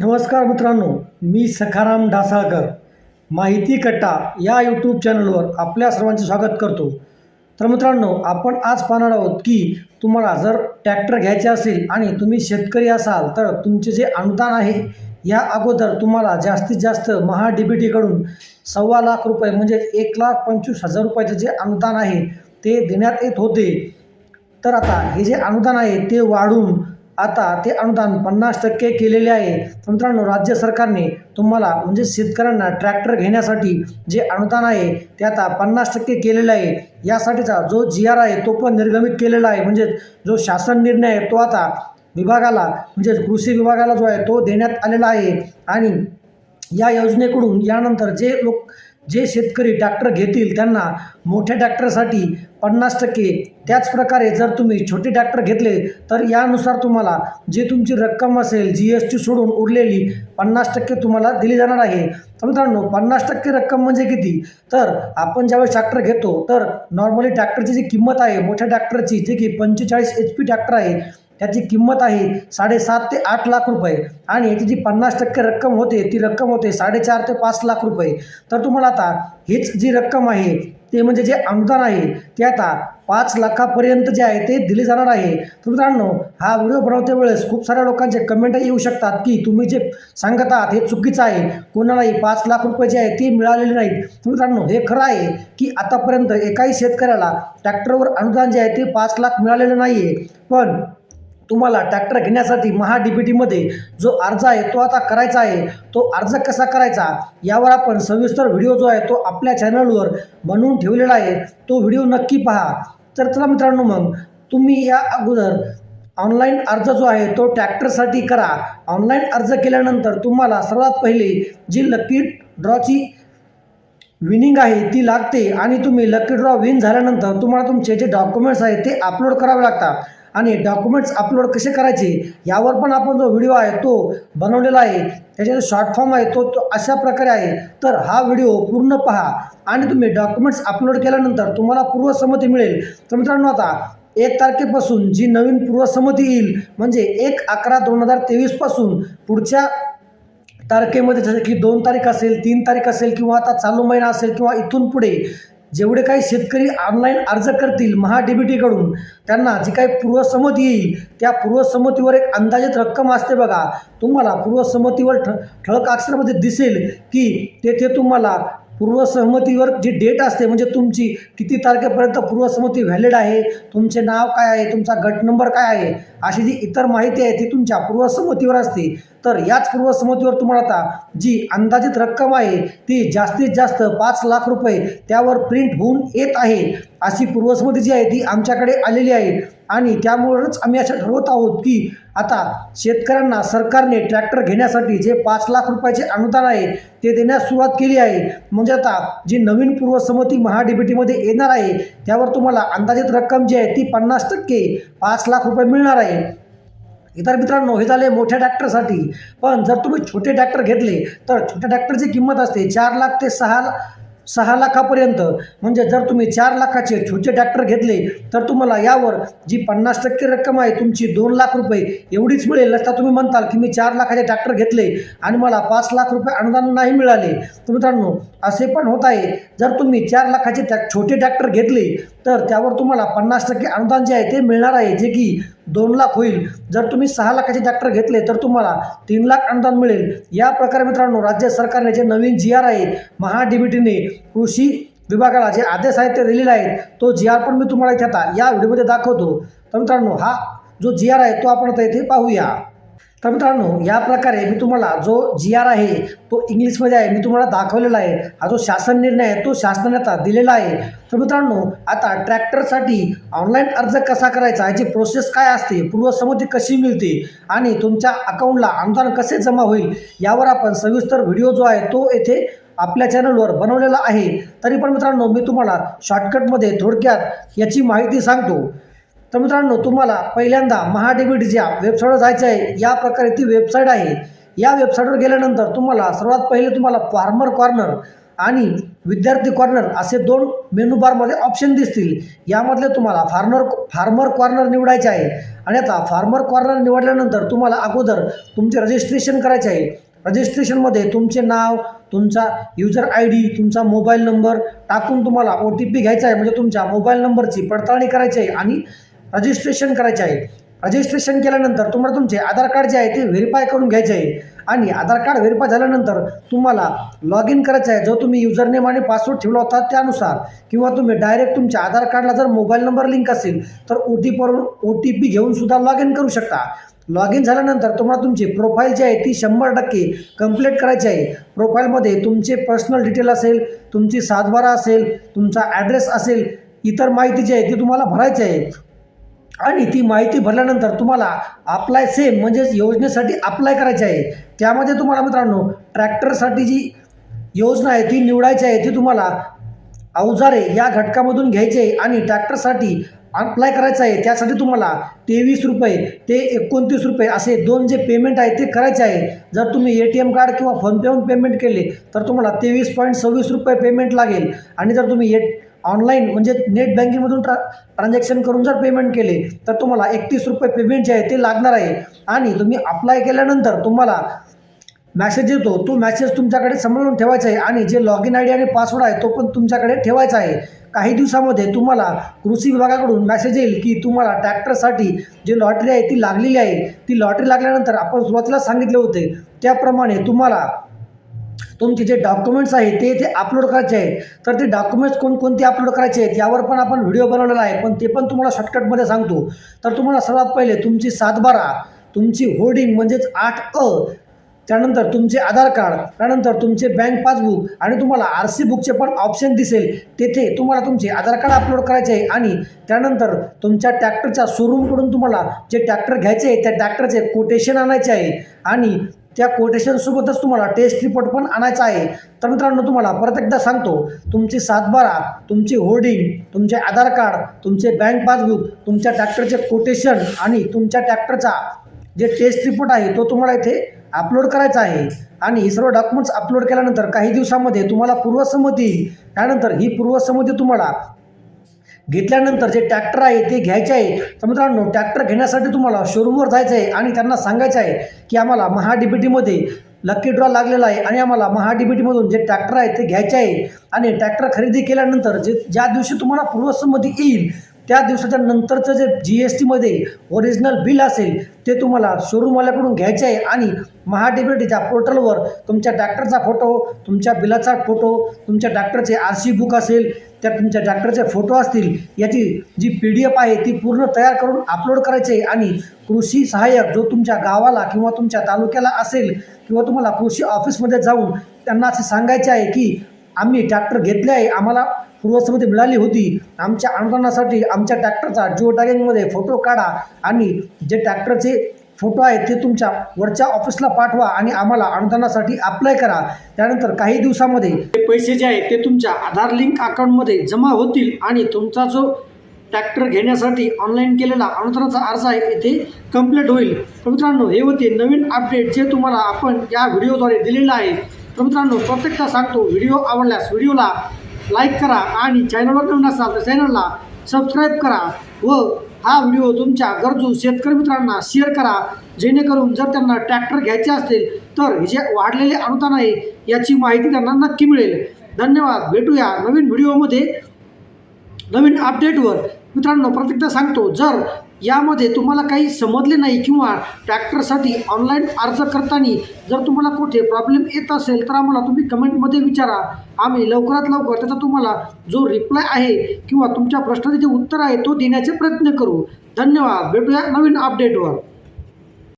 नमस्कार मित्रांनो मी सखाराम ढासाळकर. माहिती कट्टा या यूट्यूब चॅनलवर आपल्या सर्वांचे स्वागत करतो. तर मित्रांनो आपण आज पाहणार आहोत की तुम्हाला जर ट्रॅक्टर घ्यायचे असेल आणि तुम्ही शेतकरी असाल तर तुमचे जे अनुदान आहे या अगोदर तुम्हाला जास्तीत जास्त महा डी बी टीकडून सव्वा लाख रुपये म्हणजे एक लाख पंचवीस हजार रुपयाचे जे अनुदान आहे ते देण्यात येत होते. तर आता हे जे अनुदान आहे ते वाढून आता ते अनुदान पन्नास टक्के केलेले आहे. तर मित्रांनो राज्य सरकारने तुम्हाला म्हणजे शेतकऱ्यांना ट्रॅक्टर घेण्यासाठी जे अनुदान आहे ते आता पन्नास टक्के केलेलं आहे. यासाठीचा जो जी आर आहे तो पण निर्गमित केलेला आहे. म्हणजे जो शासन निर्णय आहे तो आता विभागाला म्हणजे कृषी विभागाला जो आहे तो देण्यात आलेला आहे. आणि या योजनेकडून यानंतर जे लोक जे शेतकरी ट्रॅक्टर घेतील त्यांना मोठ्या ट्रॅक्टरसाठी पन्नास टक्के. त्याचप्रकारे जर तुम्ही छोटे ट्रॅक्टर घेतले तर यानुसार तुम्हाला जे तुमची रक्कम असेल जी एस टी सोडून उरलेली पन्नास टक्के तुम्हाला दिली जाणार आहे. तर मित्रांनो पन्नास टक्के रक्कम म्हणजे किती? तर आपण ज्यावेळेस ट्रॅक्टर घेतो तर नॉर्मली ट्रॅक्टरची जी किंमत आहे मोठ्या ट्रॅक्टरची जे की पंचेचाळीस एच पी ट्रॅक्टर आहे त्याची किंमत आहे साडेसात ते आठ लाख रुपये. आणि याची जी पन्नास टक्के रक्कम होते ती रक्कम होते साडेचार ते पाच लाख रुपये. तर तुम्हाला आता हीच जी रक्कम आहे ते म्हणजे जे अनुदान आहे ते आता पाच लाखापर्यंत जे आहे ते दिले जाणार आहे. तर मित्रांनो हा व्हिडिओ बनवते वेळेस खूप साऱ्या लोकांचे कमेंट येऊ शकतात की तुम्ही जे सांगत आहात हे चुकीचं आहे. कोणालाही पाच लाख रुपये जे आहे ते मिळालेले नाहीत. तर मित्रांनो हे खरं आहे की आतापर्यंत एकाही शेतकऱ्याला ट्रॅक्टरवर अनुदान जे आहे ते पाच लाख मिळालेलं नाही आहे पण तुम्हाला ट्रॅक्टर घेण्यासाठी महा जो अर्ज आहे तो आता करायचा आहे तो अर्ज कसा करायचा यावर आपण सविस्तर व्हिडिओ जो आहे तो आपल्या चॅनलवर बनवून ठेवलेला आहे तो व्हिडिओ नक्की पहा. तर चला मित्रांनो मग तुम्ही या अगोदर ऑनलाईन अर्ज जो आहे तो ट्रॅक्टरसाठी करा. ऑनलाईन अर्ज केल्यानंतर तुम्हाला सर्वात पहिले जी लकी ड्रॉची विनिंग आहे ती लागते आणि तुम्ही लकी ड्रॉ विन झाल्यानंतर तुम्हाला तुमचे जे डॉक्युमेंट्स आहेत ते अपलोड करावे लागतात. आणि डॉक्युमेंट्स अपलोड कसे करायचे यावर पण आपण जो व्हिडिओ आहे तो बनवलेला आहे त्याचे शॉर्ट फॉर्म आहे तो तो अशा प्रकारे आहे. तर हा व्हिडिओ पूर्ण पहा आणि तुम्ही डॉक्युमेंट्स अपलोड केल्यानंतर तुम्हाला पूर्वसंमती मिळेल. तर मित्रांनो आता एक तारखेपासून जी नवीन पूर्वसंमती येईल म्हणजे एक अकरा दोन हजार तेवीसपासून पुढच्या तारखेमध्ये जसं की दोन तारीख असेल तीन तारीख असेल किंवा आता चालू महिना असेल किंवा इथून पुढे जेवढे काही शेतकरी ऑनलाईन अर्ज करतील महा डी बी टीकडून त्यांना जी काही पूर्वसंमती येईल त्या पूर्वसंमतीवर एक अंदाजित रक्कम असते बघा. तुम्हाला पूर्वसंमतीवर ठ ठळक अक्षरामध्ये दिसेल की तेथे तुम्हाला पूर्वसहमतीवर जी डेट असते म्हणजे तुमची किती तारखेपर्यंत पूर्वसंमती व्हॅलिड आहे तुमचे नाव काय आहे तुमचा गट नंबर काय आहे अशी जी इतर माहिती आहे ती तुमच्या पूर्वसंमतीवर असते. तर याच पूर्वसंमतीवर तुम्हाला आता जी अंदाजित रक्कम आहे ती जास्तीत जास्त पाच लाख रुपये त्यावर प्रिंट होऊन येत आहे. अशी पूर्वस्मृती जी आहे ती आमच्याकडे आलेली आहे. आणि त्यामुळेच आम्ही असं ठरवत आहोत की आता शेतकऱ्यांना सरकारने ट्रॅक्टर घेण्यासाठी जे पाच लाख रुपयाचे अनुदान आहे ते देण्यास सुरुवात केली आहे. म्हणजे आता जी नवीन पूर्वसंमती महा येणार आहे त्यावर तुम्हाला अंदाजित रक्कम जी आहे ती पन्नास टक्के पाच लाख रुपये मिळणार आहे. इतर मित्रांनो हे झाले मोठ्या ट्रॅक्टरसाठी. पण जर तुम्ही छोटे ट्रॅक्टर घेतले तर छोट्या ट्रॅक्टरची किंमत असते चार लाख ते सहा सहा लाखापर्यंत. म्हणजे जर तुम्ही चार लाखाचे छोटे ट्रॅक्टर घेतले तर तुम्हाला यावर जी पन्नास टक्के रक्कम आहे तुमची दोन लाख रुपये एवढीच मिळेल. असता तुम्ही म्हणताल की मी चार लाखाचे ट्रॅक्टर घेतले आणि मला पाच लाख रुपये अनुदान नाही मिळाले. तर मित्रांनो असे पण होत आहे. जर तुम्ही चार लाखाचे टॅ छोटे ट्रॅक्टर घेतले तर त्यावर तुम्हाला पन्नास टक्के अनुदान जे आहे ते मिळणार आहे. जे की दोन लाख होईल. जर तुम्ही सहा लाखाचे ट्रॅक्टर घेतले तर तुम्हाला तीन लाख अनुदान मिळेल. या प्रकारे मित्रांनो राज्य सरकारने जे नवीन जी आर आहे महाडीबीटीने कृषी विभागाला जे आदेश आहेत ते दिलेले आहेत तो जी आर पण मी तुम्हाला इथे आता या व्हिडिओमध्ये दाखवतो. तर मित्रांनो हा जो जी आर आहे तो आपण आता इथे पाहूया. तर मित्रांनो या प्रकारे मी तुम्हाला जो जी आर आहे तो इंग्लिशमध्ये आहे मी तुम्हाला दाखवलेला आहे. हा जो शासन निर्णय आहे तो शासनाने आता दिलेला आहे. तर मित्रांनो आता ट्रॅक्टरसाठी ऑनलाईन अर्ज कसा करायचा? याची प्रोसेस काय असते? पूर्वसंमती कशी मिळते? आणि तुमच्या अकाउंटला अनुदान कसे जमा होईल? यावर आपण सविस्तर व्हिडिओ जो आहे तो येथे आपल्या चॅनलवर बनवलेला आहे. तरी पण मित्रांनो मी तुम्हाला शॉर्टकटमध्ये थोडक्यात याची माहिती सांगतो. तर मित्रांनो तुम्हाला पहिल्यांदा महाडीबीटीच्या वेबसाईटवर जायचं आहे. या प्रकारे ती वेबसाईट आहे. या वेबसाईटवर गेल्यानंतर तुम्हाला सर्वात पहिले तुम्हाला फार्मर कॉर्नर आणि विद्यार्थी कॉर्नर असे दोन मेनू बारमध्ये ऑप्शन दिसतील. यामधले तुम्हाला फार्मर फार्मर कॉर्नर निवडायचे आहे. आणि आता फार्मर कॉर्नर निवडल्यानंतर तुम्हाला अगोदर तुमचे रजिस्ट्रेशन करायचे आहे. रजिस्ट्रेशनमध्ये तुमचे नाव तुमचा युजर आय डी तुमचा मोबाईल नंबर टाकून तुम्हाला ओ टी पी घ्यायचा आहे. म्हणजे तुमच्या मोबाईल नंबरची पडताळणी करायची आहे. आणि रजिस्ट्रेशन करायचे आहे. रजिस्ट्रेशन केल्यानंतर तुम्हाला तुमचे आधार कार्ड जे आहे ते व्हेरीफाय करून घ्यायचे आहे. आणि आधार कार्ड व्हेरीफाय झाल्यानंतर तुम्हाला लॉग इन करायचं आहे. जो तुम्ही युजरनेम आणि पासवर्ड ठेवला होता त्यानुसार किंवा तुम्ही डायरेक्ट तुमच्या आधार कार्डला जर मोबाईल नंबर लिंक असेल तर ओ टी पीवरून ओ टी पी घेऊन सुद्धा लॉग इन करू शकता. लॉग इन झाल्यानंतर तुम्हाला तुमची प्रोफाईल जी आहे ती शंभर टक्के कंप्लीट करायची आहे. प्रोफाईलमध्ये तुमचे पर्सनल डिटेल असेल तुमची सातबारा असेल तुमचा ॲड्रेस असेल इतर माहिती जी आहे ती तुम्हाला भरायची आहे. आणि ती माहिती भरल्यानंतर तुम्हाला अप्लाय सेम म्हणजेच योजनेसाठी अप्लाय करायचे आहे. त्यामध्ये तुम्हाला मित्रांनो ट्रॅक्टरसाठी जी योजना आहे ती निवडायची आहे ती तुम्हाला अवजारे या घटकामधून घ्यायचे आहे आणि ट्रॅक्टरसाठी अप्लाय करायचं आहे. त्यासाठी तुम्हाला तेवीस रुपये ते एकोणतीस रुपये असे दोन जे पेमेंट आहे ते करायचे आहे. जर तुम्ही ए टी एम कार्ड किंवा फोनपेहून पेमेंट केले तर तुम्हाला तेवीस पॉईंट सव्वीस रुपये पेमेंट लागेल. आणि जर तुम्ही ए ऑनलाईन म्हणजे नेट बँकिंगमधून ट्रा ट्रान्झॅक्शन करून जर पेमेंट केले तर तुम्हाला एकतीस रुपये पेमेंट जे आहे ते लागणार आहे. आणि तुम्ही अप्लाय केल्यानंतर तुम्हाला मॅसेज येतो तो मॅसेज तुमच्याकडे सांभाळून ठेवायचा आहे. आणि जे लॉग इन आय डी आणि पासवर्ड आहे तो पण तुमच्याकडे ठेवायचा आहे. काही दिवसामध्ये तुम्हाला कृषी विभागाकडून मॅसेज येईल की तुम्हाला ट्रॅक्टरसाठी जे लॉटरी आहे ती लागलेली आहे. ती लॉटरी लागल्यानंतर आपण सुरुवातीला सांगितले होते. त्याप्रमाणे तुम्हाला तुमचे जे डॉक्युमेंट्स आहे ते ते अपलोड करायचे आहेत. तर ते डॉक्युमेंट्स कोणकोणते अपलोड करायचे आहेत यावर पण आपण व्हिडिओ बनवलेला आहे. पण ते पण तुम्हाला शॉर्टकटमध्ये सांगतो. तर तुम्हाला सर्वात पहिले तुमची सातबारा तुमची होर्डिंग म्हणजेच आठ अ त्यानंतर तुमचे आधार कार्ड त्यानंतर तुमचे बँक पासबुक आणि तुम्हाला आर सी बुकचे पण ऑप्शन दिसेल. तेथे तुम्हाला तुमचे आधार कार्ड अपलोड करायचे आहे आणि त्यानंतर तुमच्या ट्रॅक्टरच्या शोरूमकडून तुम्हाला जे ट्रॅक्टर घ्यायचे आहे त्या ट्रॅक्टरचे कोटेशन आणायचे आहे. आणि त्या कोटेशनसोबतच तुम्हाला टेस्ट रिपोर्ट पण आणायचा आहे. तर मित्रांनो तुम्हाला परत एकदा सांगतो तुमची सातबारा तुमची होर्डिंग तुमचे आधार कार्ड तुमचे बँक पासबुक तुमच्या ट्रॅक्टरचे कोटेशन आणि तुमच्या ट्रॅक्टरचा जे टेस्ट रिपोर्ट आहे तो तुम्हाला इथे अपलोड करायचा आहे. आणि हे सर्व डॉक्युमेंट्स अपलोड केल्यानंतर काही दिवसामध्ये तुम्हाला पूर्वसंमती त्यानंतर ही पूर्वसंमती तुम्हाला घेतल्यानंतर जे ट्रॅक्टर आहे ते घ्यायचे आहे. तर मित्रांनो ट्रॅक्टर घेण्यासाठी तुम्हाला शोरूमवर जायचं आहे आणि त्यांना सांगायचं आहे की आम्हाला महा डी बी टीमध्ये ड्रॉ लागलेला आहे आणि आम्हाला महा डी बी टीमधून जे ट्रॅक्टर आहे ते घ्यायचे आहे. आणि ट्रॅक्टर खरेदी केल्यानंतर जे ज्या दिवशी तुम्हाला पूर्वसंमती येईल त्या दिवसाच्या नंतरचं जे जी एस टीमध्ये ओरिजिनल बिल असेल ते तुम्हाला शोरूमवाल्याकडून घ्यायचे आहे आणि महाडिबिटीच्या पोर्टलवर तुमच्या डॉक्टरचा फोटो तुमच्या बिलाचा फोटो तुमच्या डॉक्टरचे आर सी बुक असेल त्या तुमच्या डॉक्टरचे फोटो असतील याची जी पी डी एफ आहे ती पूर्ण तयार करून अपलोड करायची आहे आणि कृषी सहाय्यक जो तुमच्या गावाला किंवा तुमच्या तालुक्याला असेल किंवा तुम्हाला कृषी ऑफिसमध्ये जाऊन त्यांना असे सांगायचे आहे की आम्ही ट्रॅक्टर घेतले आहे आम्हाला पूर्वसंमती मिळाली होती. आमच्या अनुदानासाठी आमच्या ट्रॅक्टरचा जिओ टॅगिंगमध्ये फोटो काढा आणि जे ट्रॅक्टरचे फोटो आहेत ते तुमच्या वरच्या ऑफिसला पाठवा आणि आम्हाला अनुदानासाठी अप्लाय करा. त्यानंतर काही दिवसामध्ये ते पैसे जे आहेत ते तुमच्या आधार लिंक अकाउंटमध्ये जमा होतील आणि तुमचा जो ट्रॅक्टर घेण्यासाठी ऑनलाईन केलेला अनुदानाचा अर्ज आहे इथे कंप्लीट होईल. तर मित्रांनो हे होते नवीन अपडेट जे तुम्हाला आपण या व्हिडिओद्वारे दिलेलं आहे. तर मित्रांनो प्रत्येकदा सांगतो व्हिडिओ आवडल्यास व्हिडिओला लाईक करा आणि चॅनलवर नवीन असाल तर चॅनलला सबस्क्राईब करा व हा व्हिडिओ तुमच्या गरजू शेतकरी मित्रांना शेअर करा. जेणेकरून जर त्यांना ट्रॅक्टर घ्यायचे असतील तर हे जे वाढलेले अनुदान आहे याची माहिती त्यांना नक्की मिळेल. धन्यवाद. भेटूया नवीन व्हिडिओमध्ये. नवीन अपडेटवर. मित्रांनो प्रत्येकदा सांगतो जर यामध्ये तुम्हाला काही समजले नाही किंवा ट्रॅक्टरसाठी ऑनलाईन अर्ज करताना जर तुम्हाला कुठे प्रॉब्लेम येत असेल तर आम्हाला तुम्ही कमेंटमध्ये विचारा. आम्ही लवकरात लवकर त्याचा तुम्हाला जो रिप्लाय आहे किंवा तुमच्या प्रश्नाचे जे उत्तर आहे तो देण्याचे प्रयत्न करू. धन्यवाद. भेटूया नवीन अपडेटवर